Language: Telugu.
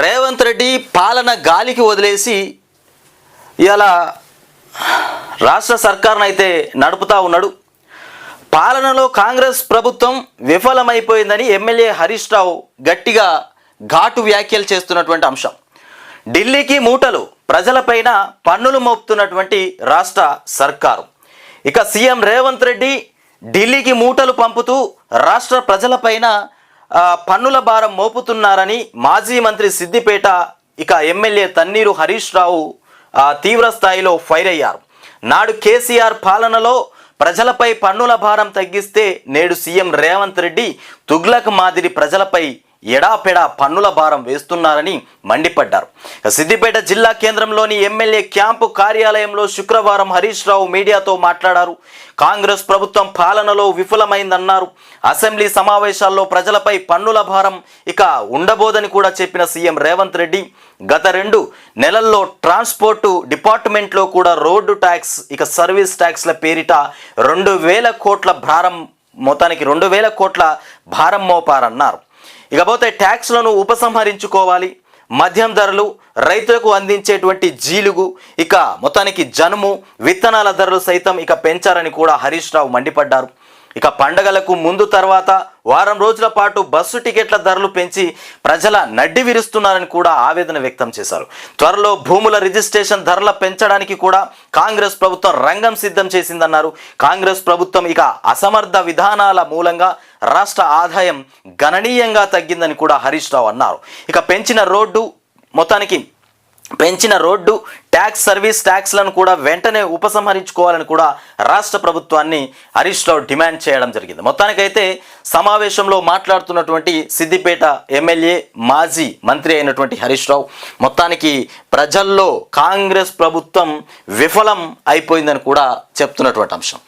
రేవంత్ రెడ్డి పాలన గాలికి వదిలేసి ఇలా రాష్ట్ర సర్కార్ను అయితే నడుపుతా ఉన్నాడు. పాలనలో కాంగ్రెస్ ప్రభుత్వం విఫలమైపోయిందని ఎమ్మెల్యే హరీష్ రావు గట్టిగా ఘాటు వ్యాఖ్యలు చేస్తున్నటువంటి అంశం. ఢిల్లీకి మూటలు ప్రజలపైన పన్నులు మోపుతున్నటువంటి రాష్ట్ర సర్కారు. ఇక సీఎం రేవంత్ రెడ్డి ఢిల్లీకి మూటలు పంపుతూ రాష్ట్ర ప్రజలపైన పన్నుల భారం మోపుతున్నారని మాజీ మంత్రి సిద్దిపేట ఇక ఎమ్మెల్యే తన్నీరు హరీష్ రావు తీవ్ర స్థాయిలో ఫైర్ అయ్యారు. నాడు కేసీఆర్ పాలనలో ప్రజలపై పన్నుల భారం తగ్గిస్తే నేడు సీఎం రేవంత్ రెడ్డి తుగ్లక్ మాదిరి ప్రజలపై ఎడాపెడా పన్నుల భారం వేస్తున్నారని మండిపడ్డారు. సిద్దిపేట జిల్లా కేంద్రంలోని ఎమ్మెల్యే క్యాంపు కార్యాలయంలో శుక్రవారం హరీష్ రావు మీడియాతో మాట్లాడారు. కాంగ్రెస్ ప్రభుత్వం పాలనలో విఫలమైందన్నారు. అసెంబ్లీ సమావేశాల్లో ప్రజలపై పన్నుల భారం ఇక ఉండబోదని కూడా చెప్పిన సీఎం రేవంత్ రెడ్డి గత రెండు నెలల్లో ట్రాన్స్పోర్టు డిపార్ట్మెంట్లో కూడా రోడ్డు ట్యాక్స్ ఇక సర్వీస్ ట్యాక్స్ల పేరిట రెండు వేల కోట్ల భారం మొత్తానికి రెండు వేల కోట్ల భారం మోపారన్నారు. ఇకపోతే ట్యాక్స్లను ఉపసంహరించుకోవాలి. మద్యం ధరలు రైతులకు అందించేటువంటి జీలుగు ఇక మొత్తానికి జనుము విత్తనాల ధరలు సైతం ఇక పెంచారని కూడా హరీష్ రావు మండిపడ్డారు. ఇక పండగలకు ముందు తర్వాత వారం రోజుల పాటు బస్సు టికెట్ల ధరలు పెంచి ప్రజల నడ్డి విరుస్తున్నారని కూడా ఆవేదన వ్యక్తం చేశారు. త్వరలో భూముల రిజిస్ట్రేషన్ ధరల పెంచడానికి కూడా కాంగ్రెస్ ప్రభుత్వం రంగం సిద్ధం చేసిందన్నారు. కాంగ్రెస్ ప్రభుత్వం ఇక అసమర్థ విధానాల మూలంగా రాష్ట్ర ఆదాయం గణనీయంగా తగ్గిందని కూడా హరీష్ రావు అన్నారు. ఇక పెంచిన రోడ్డు మొత్తానికి పెంచిన రోడ్డు ట్యాక్స్ సర్వీస్ ట్యాక్స్లను కూడా వెంటనే ఉపసంహరించుకోవాలని కూడా రాష్ట్ర ప్రభుత్వాన్ని హరీష్ రావు డిమాండ్ చేయడం జరిగింది. మొత్తానికైతే సమావేశంలో మాట్లాడుతున్నటువంటి సిద్దిపేట ఎమ్మెల్యే మాజీ మంత్రి అయినటువంటి హరీష్ రావు మొత్తానికి ప్రజల్లో కాంగ్రెస్ ప్రభుత్వం విఫలం అయిపోయిందని కూడా చెప్తున్నటువంటి అంశం.